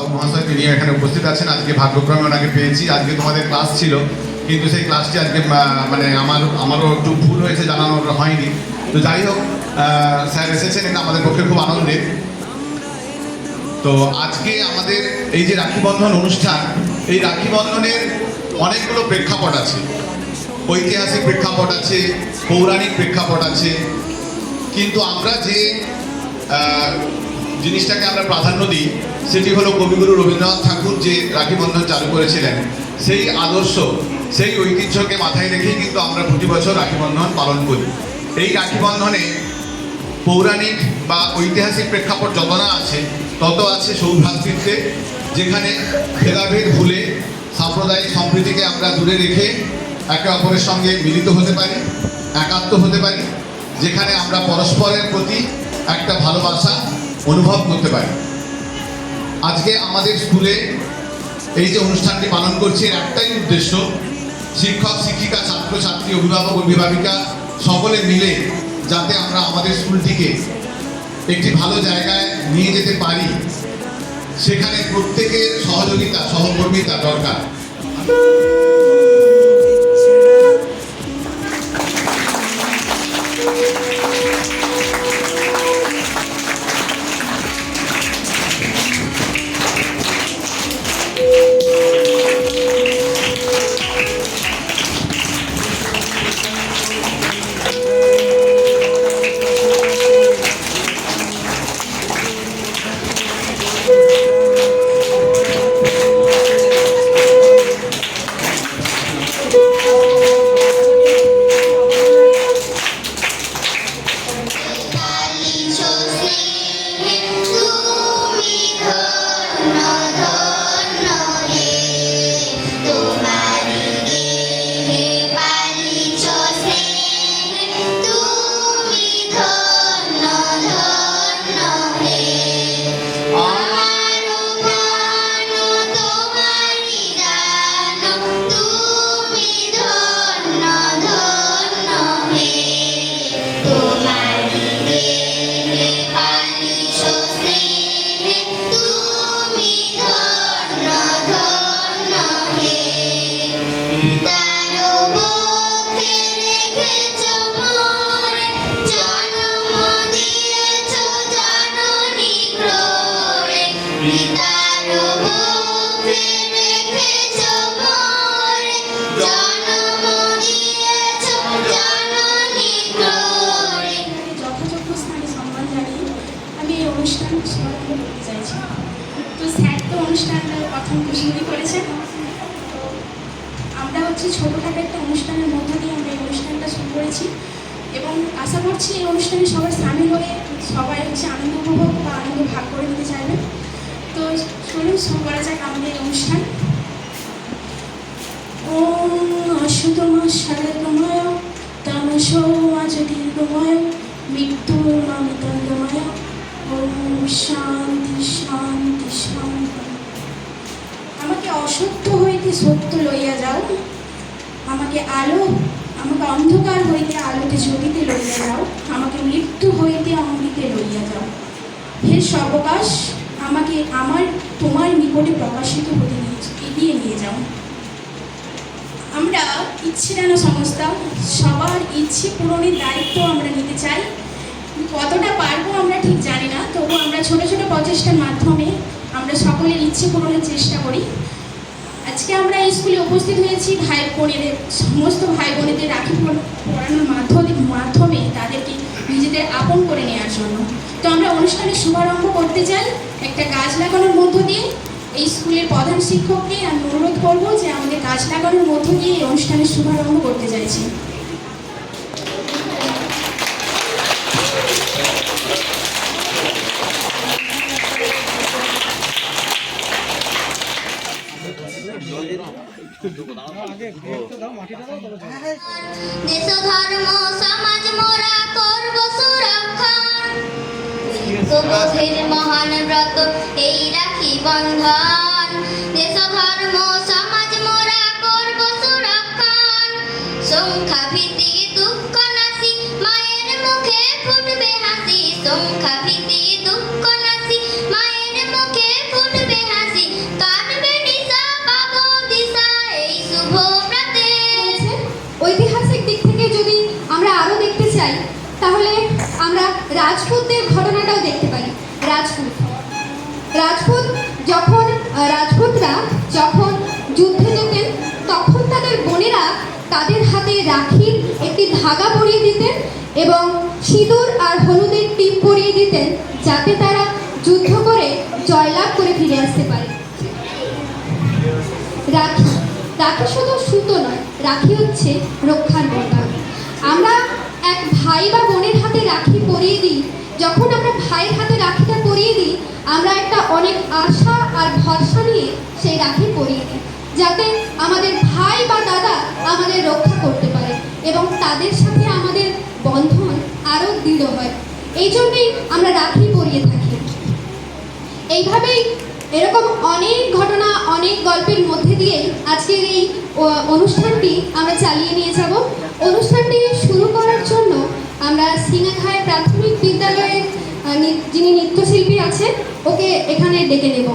সাউ মহাশয় তিনি এখানে উপস্থিত আছেন। আজকে ভাগ্যক্রমে ওনাকে পেয়েছি। আজকে তোমাদের ক্লাস ছিল, কিন্তু সেই ক্লাসটি আজকে মানে আমার, আমারও একটু ভুল হয়েছে, জানানো হয়নি। তো যাই হোক স্যার এসেছেন, এটা আমাদের পক্ষে খুব আনন্দের। তো আজকে আমাদের এই যে রাখি বন্ধন অনুষ্ঠান, এই রাখি বন্ধনের অনেকগুলো প্রেক্ষাপট আছে। ঐতিহাসিক প্রেক্ষাপট আছে, পৌরাণিক প্রেক্ষাপট আছে। কিন্তু আমরা যে জিনিসটাকে আমরা প্রাধান্য দিই সেটি হলো কবিগুরু রবীন্দ্রনাথ ঠাকুর যে রাখি বন্ধন চালু করেছিলেন। সেই আদর্শ, সেই ঐতিহ্যকে মাথায় রেখেই কিন্তু আমরা প্রতি বছর রাখি বন্ধন পালন করি। এই রাখি বন্ধনে পৌরাণিক বা ঐতিহাসিক প্রেক্ষাপট যত না আছে, তত আছে সৌভ্রাতৃত্বে যেখানে ভেদাভেদ ভুলে সাম্প্রদায়িক সম্প্রীতিকে আমরা দূরে রেখে একে অপরের সঙ্গে মিলিত হতে পারি, একাত্ম হতে পারি, যেখানে আমরা পরস্পরের প্রতি একটা ভালোবাসা অনুভব করতে পারি। আজকে আমাদের স্কুলে এই যে অনুষ্ঠানটি পালন করছি, এর একটাই উদ্দেশ্য শিক্ষক, শিক্ষিকা ছাত্র ছাত্রী অভিভাবক, অভিভাবিকা সকলে মিলে যাতে আমরা আমাদের স্কুলটিকে একটি ভালো জায়গায় নিয়ে যেতে পারি। সেখানে প্রত্যেকের সহযোগিতা, সহকর্মিতা দরকার। অনুষ্ঠান করতে চাইছি তো স্যার তো অনুষ্ঠানটার প্রথম শুরু করেছেন আমরা হচ্ছে ছোটোখাটো একটা অনুষ্ঠানের মধ্য দিয়ে আমরা এই অনুষ্ঠানটা শুরু করেছি এবং আশা করছি এই অনুষ্ঠানে সবাই সামিল হয়ে সবাই হচ্ছে আনন্দ উপভোগ বা আনন্দ ভাগ করে নিতে চাইবেন তো চলুন শুরু করা যাক আমাদের অনুষ্ঠান। ওম অশুতমা শারদময় তামসো আজ দীর্ঘময় মৃত্যু মামিতন্দময় ওম শান্তি শান্তি শান্তি। আমাকে অসত্য হইতে সত্য লইয়া যাও। আমাকে আলো, আমাকে অন্ধকার হইতে আলোতে জ্যোতিতে লইয়া যাও। আমাকে মৃত্যু হইতে অমৃতে লইয়া যাও। হে সর্বকাশ আমাকে আমার তোমার নিকটে প্রকাশিত হতে এগিয়ে নিয়ে যাও। আমরা ইচ্ছে যেন সংস্থা সবার ইচ্ছে পূরণের দায়িত্ব আমরা নিতে চাই। কতটা পারব আমরা ঠিক জানি না, তবু আমরা ছোট ছোট প্রচেষ্টার মাধ্যমে আমরা সকলের ইচ্ছে পূরণের চেষ্টা করি। আজকে আমরা স্কুলে উপস্থিত হয়েছি ভাই বোনেদের, সমস্ত ভাই বোনেদের রাখি মাধ্যমে মাধ্যমে তাদেরকে নিজেদের আপন করে নেওয়ার জন্য। তো আমরা অনুষ্ঠানের শুভারম্ভ করতে চাই একটা গাছ লাগানোর মধ্য দিয়ে। এই স্কুলের প্রধান শিক্ষককে আমি অনুরোধ করব যে আমাদের গাছ লাগানোর মধ্য দিয়ে এই অনুষ্ঠানের শুভারম্ভ করতে চাইছি। দেশ সমাজ মোরা করব সুরক্ষণ। গভীর মহান ব্রত এই রাখি বন্ধন। দেশ ধর্ম সমাজ মোরা করব সুরক্ষণ। সংখ্যা রাজপুতদের ঘটনাটাও দেখতে পারি রাজপুত। রাজপুত যখন রাজপুতরা যখন যুদ্ধে যেতেন তখন তাদের বোনেরা তাদের হাতে রাখির একটি ধাগা পরিয়ে দিতেন এবং সিঁদুর আর হলুদের টিপ পরিয়ে দিতেন যাতে তারা যুদ্ধ করে জয়লাভ করে ফিরে আসতে পারে। রাখি। রাখি শুধু সুতো নয়, রাখি হচ্ছে রক্ষার বন্ধন আমরা এক ভাই বা বোনের হাতে রাখি পরিয়ে দিই। যখন আমরা ভাইয়ের হাতে রাখিটা পরিয়ে দিই, আমরা একটা অনেক আশা আর ভরসা নিয়ে সেই রাখি পরিয়ে দিই, যাতে আমাদের ভাই বা দাদা আমাদের রক্ষা করতে পারে এবং তাদের সাথে আমাদের বন্ধন আরও দৃঢ় হয়। এই জন্যেই আমরা রাখি পরিয়ে থাকি। এইভাবেই এরকম অনেক ঘটনা, অনেক গল্পের মধ্যে দিয়ে আজকের এই অনুষ্ঠানটি আমরা চালিয়ে নিয়ে যাব। বিদ্যালয়ের যিনি নৃত্যশিল্পী আছেন ওকে এখানে ডেকে নেব।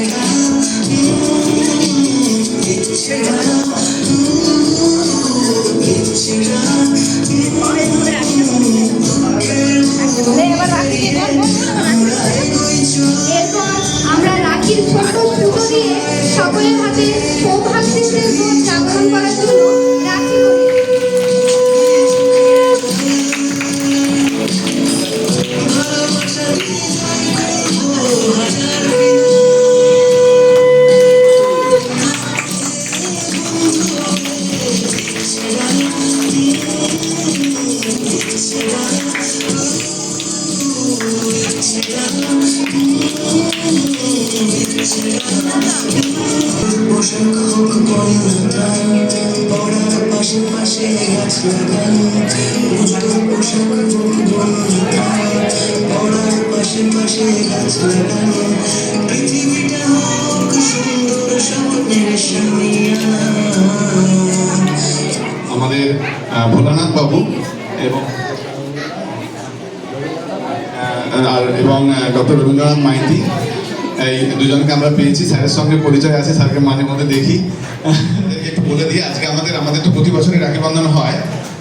হয়ে গেছে। ইচ্ছে পৃথিবীটা হোক সুন্দর স্বপ্নের সামিয়ানা। ভোলানাথ বাবু এবং আর এবং ডক্টর রবীন্দ্রনাথ মাইতি। এই দুজনকে আমরা পেয়েছি। স্যারের সঙ্গে পরিচয় আছে, স্যারকে মাঝে মধ্যে দেখি। একটু বলে দিই, আজকে আমাদের আমাদের তো প্রতি বছরই রাখি বন্ধন হয়।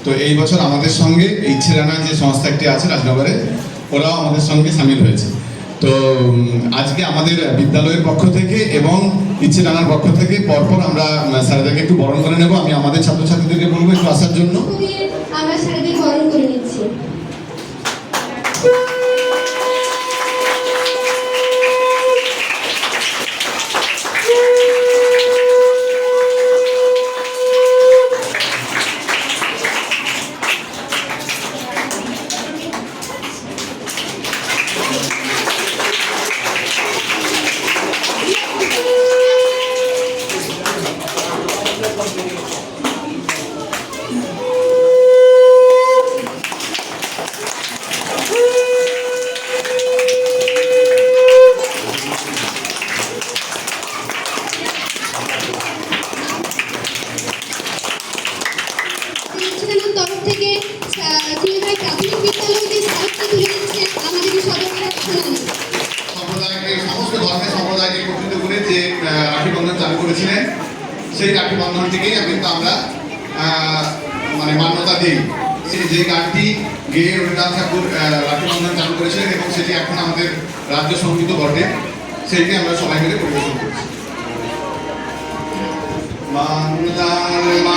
তো এই বছর আমাদের সঙ্গে ইচ্ছে রানা যে সংস্থা একটি আছে রাজনগরে, ওরাও আমাদের সঙ্গে সামিল হয়েছে। তো আজকে আমাদের বিদ্যালয়ের পক্ষ থেকে এবং ইচ্ছে ডাঙার পক্ষ থেকে পরপর আমরা স্যারদেরকে একটু বরণ করে নেব। আমি আমাদের ছাত্রছাত্রীদেরকে বলব একটু আসার জন্য। আমরা বরণ করে নিচ্ছি। বন্ধনটিকেই কিন্তু আমরা মানে মান্যতা দিই। যে গানটি গেয়ে রবীন্দ্রনাথ ঠাকুর রাষ্ট্রবন্ধন চালু করেছিলেন এবং সেটি এখন আমাদের রাজ্য সংগীত বটে, সেইটি আমরা সবাই মিলে পরিবেশন করছি। বাংলার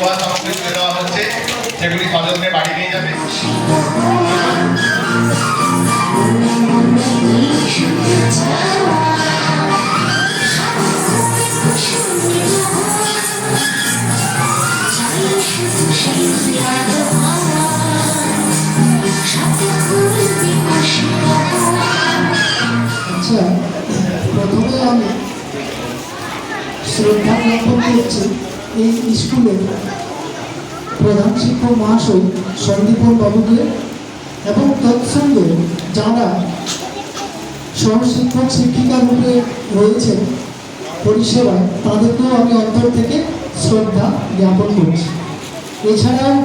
জন্য সামগ্রী দেওয়া হচ্ছে সেগুলি স্বজনদের বাড়ি নিয়ে যাবে। এই স্কুলের প্রধান শিক্ষক মহাশয় সন্দীপন বাবুকে এবং তৎসঙ্গে যারা সহশিক্ষক শিক্ষিকা রূপে রয়েছেন পরিষেবায় তাদেরকেও আমি অন্তর থেকে শ্রদ্ধা জ্ঞাপন করছি। এছাড়াও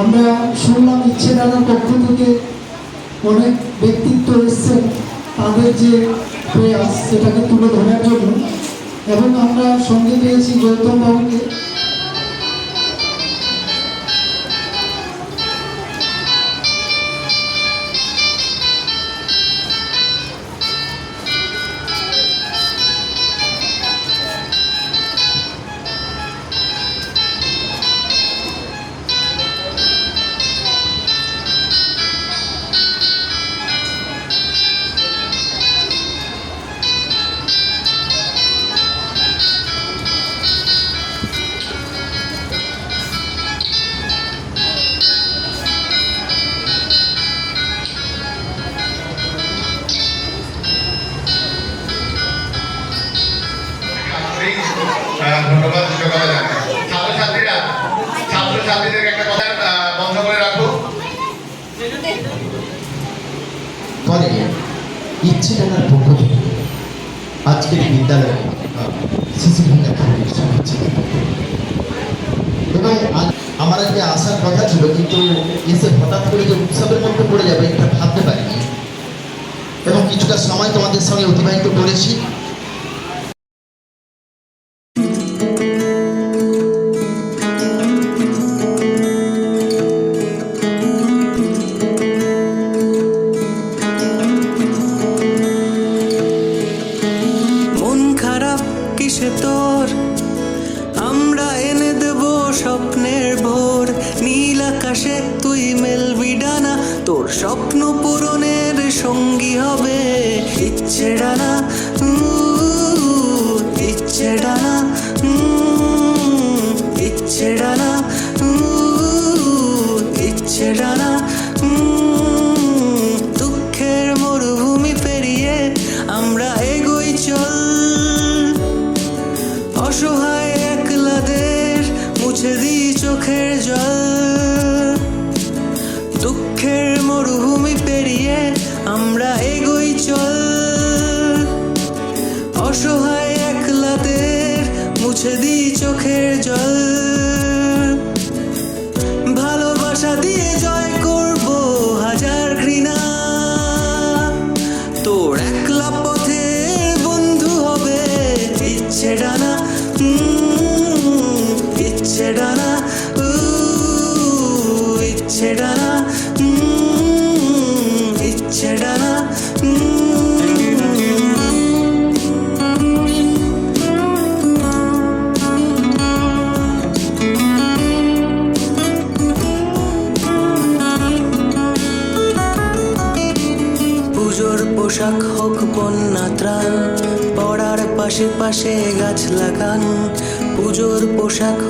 আমরা শুনলাম ইচ্ছে দাদার পক্ষ থেকে অনেক ব্যক্তিত্ব এসছেন। তাদের যে প্রয়াস, সেটাকে তুলে ধরার জন্য এবং আমরা সঙ্গে পেয়েছি গৌতম বাবুকে। পরে ইচ্ছে জানার পক্ষ থেকে। আজকের বিদ্যালয়ে শিশু ভাঙা সমাজের এবং আমার আজকে আসার কথা ছিল, কিন্তু এসে হঠাৎ করে যে উৎসবের মধ্যে পড়ে যাবে, এটা ভাবতে পারিনি। এবং কিছুটা সময় তোমাদের সঙ্গে অতিবাহিত করেছি।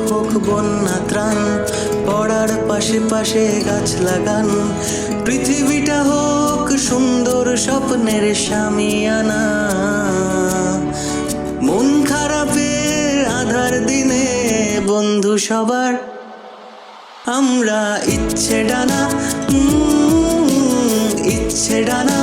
হোক বন্যা ত্রাণ, পড়ার পাশে পাশে গাছ লাগান। পৃথিবীটা হোক সুন্দর স্বপ্নের সামিয়ানা মন খারাপের আধার দিনে বন্ধু সবার। আমরা ইচ্ছে ডানা ইচ্ছে ডানা